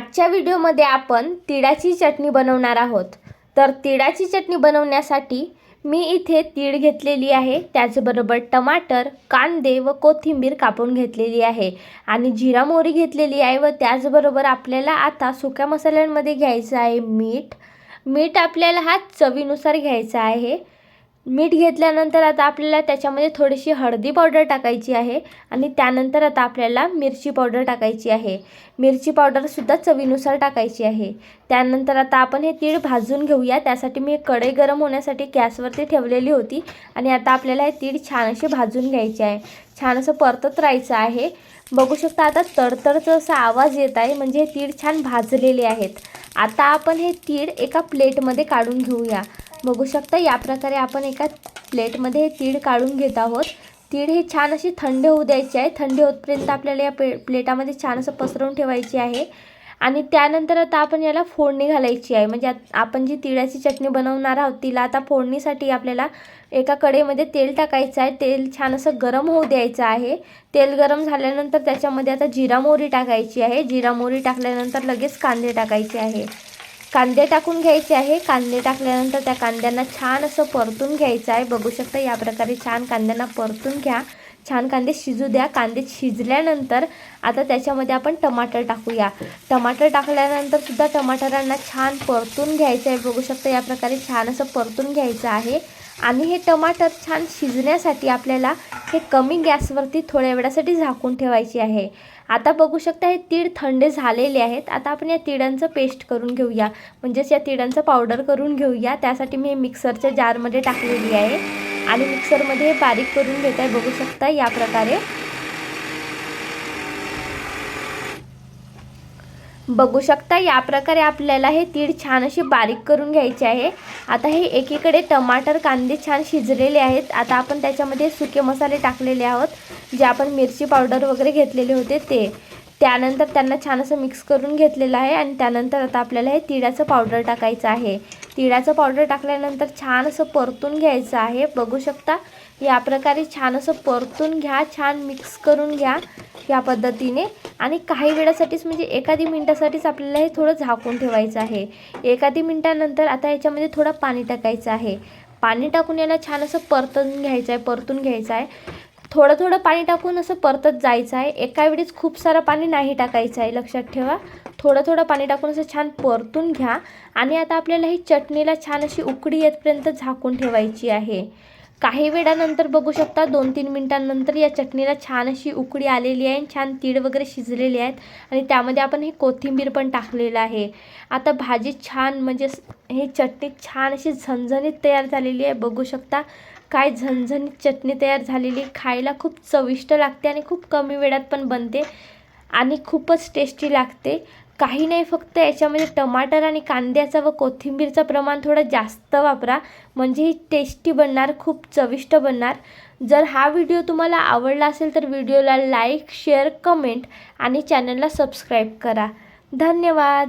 आजच्या व्हिडिओमध्ये आपण तिळाची चटणी बनवणार आहोत. तर तिळाची चटणी बनवण्यासाठी मी इथे तीळ घेतलेली आहे. त्याचबरोबर टमाटर कांदे व कोथिंबीर कापून घेतलेली आहे. आणि जिरा मोहरी घेतलेली आहे व त्याचबरोबर आपल्याला आता सुक्या मसाल्यांमध्ये घ्यायचं आहे मीठ. मीठ आपल्याला हा चवीनुसार घ्यायचा आहे. मीठ घेतल्यानंतर आता आपल्याला त्याच्यामध्ये थोडीशी हळदी पावडर टाकायची आहे आणि त्यानंतर आता आपल्याला मिरची पावडर टाकायची आहे. मिरची पावडरसुद्धा चवीनुसार टाकायची आहे. त्यानंतर आता आपण हे तीळ भाजून घेऊया. त्यासाठी मी कढई गरम होण्यासाठी गॅसवरती ठेवलेली होती आणि आता आपल्याला हे तीळ छान असे भाजून घ्यायचे आहे. छान असं परतत राहायचं आहे. बघू शकता आता तडतडचा असा आवाज येत आहे. म्हणजे हे तीळ छान भाजलेले आहेत. आता आपण हे तीळ एका प्लेटमध्ये काढून घेऊया. बघू शकता या प्रकारे आपण एका प्लेटमध्ये हे तीळ काढून घेत आहोत. तीळ हे छान अशी थंड होऊ द्यायची आहे. थंड होतपर्यंत आपल्याला या प्ले प्लेटामध्ये छान असं पसरवून ठेवायची आहे. आणि त्यानंतर आता आपण याला फोडणी घालायची आहे. म्हणजे आपण जी तिळाची चटणी बनवणार आहोत तिला आता फोडणीसाठी आपल्याला एका कढईमध्ये तेल टाकायचं आहे. तेल छान असं गरम होऊ द्यायचं आहे. तेल गरम झाल्यानंतर त्याच्यामध्ये आता जिरा मोहरी टाकायची आहे. जिरा मोहरी टाकल्यानंतर लगेच कांदे टाकायचे आहे. कांदे टाकून घ्यायचे आहे. कांदे टाकल्यानंतर त्या कांद्यांना छान असं परतून घ्यायचं आहे. बघू शकता या प्रकारे छान कांद्यांना परतून घ्या. छान कांदे शिजू द्या. कांदे शिजल्यानंतर आता त्याच्यामध्ये आपण टमाटर टाकूया. टमाटर टाकल्यानंतर सुद्धा टमाटरांना छान परतून घ्यायचं आहे. बघू शकता या प्रकारे छान असं परतून घ्यायचं आहे. आणि हे टमाटर छान शिजण्यासाठी आपल्याला हे कमी गॅसवरती थोड्या वेळासाठी झाकून ठेवायचे आहे. आता बघू शकता हे तीळ थंडे झालेले आहेत. आता आपण या तिळांचं पेस्ट करून घेऊया. म्हणजेच या तिळांचं पावडर करून घेऊया. त्यासाठी मी हे मिक्सरच्या जारमध्ये टाकलेली आहे. आणि मिक्सरमध्ये हे बारीक करून घेत आहे. बघू शकता या प्रकारे. बघू शकता या प्रकारे आपल्याला हे तीळ छान अशी बारीक करून घ्यायचे आहे. आता हे एकीकडे टमाटर कांदे छान शिजलेले आहेत. आता आपण त्याच्यामध्ये सुके मसाले टाकलेले आहोत जे आपण मिरची पावडर वगैरे घेतलेले होते ते. त्यानंतर त्यांना छान असं मिक्स करून घेतलेलं आहे आणि त्यानंतर आता आपल्याला हे तिळाचं पावडर टाकायचं आहे. तिळाचं पावडर टाकल्यानंतर छान असं परतून घ्यायचं आहे. बघू शकता या प्रकारे छान असं परतून घ्या छान मिक्स करून घ्या. ह्या पद्धतीने. आणि काही वेळासाठीच म्हणजे एखादी मिनटासाठीच आपल्याला हे थोडं झाकून ठेवायचं आहे. एखादी मिनटानंतर आता याच्यामध्ये थोडं पाणी टाकायचं आहे. पाणी टाकून याला छान असं परतून घ्यायचं आहे परतून घ्यायचं आहे. थोडं थोडं पाणी टाकून असं परतत जायचं आहे. एका वेळीच खूप सारं पाणी नाही टाकायचं आहे लक्षात ठेवा. थोडं थोडं पाणी टाकून असं छान परतून घ्या. आणि आता आपल्याला ही चटणीला छान अशी उकडी येतपर्यंत झाकून ठेवायची आहे. काही वेळानंतर बघू शकता दोन तीन मिनटांनंतर या चटणीला छान अशी उकडी आलेली आहे आणि छान तीळ वगैरे शिजलेली आहेत आणि त्यामध्ये आपण हे कोथिंबीर पण टाकलेलं आहे. आता भाजी छान म्हणजे हे चटणी छान अशी झणझणीत तयार झालेली आहे. बघू शकता काय झणझणीत चटणी तयार झालेली आहे. खायला खूप चविष्ट लागते आणि खूप कमी वेळात पण बनते आणि खूपच टेस्टी लागते. काही नाही फक्त याच्यामध्ये टमाटर आणि कांद्याचा व कोथिंबीरचं प्रमाण थोडं जास्त वापरा. म्हणजे ही टेस्टी बनणार खूप चविष्ट बनणार. जर हा व्हिडिओ तुम्हाला आवडला असेल तर व्हिडिओला लाईक शेअर कमेंट आणि चॅनलला सबस्क्राईब करा. धन्यवाद!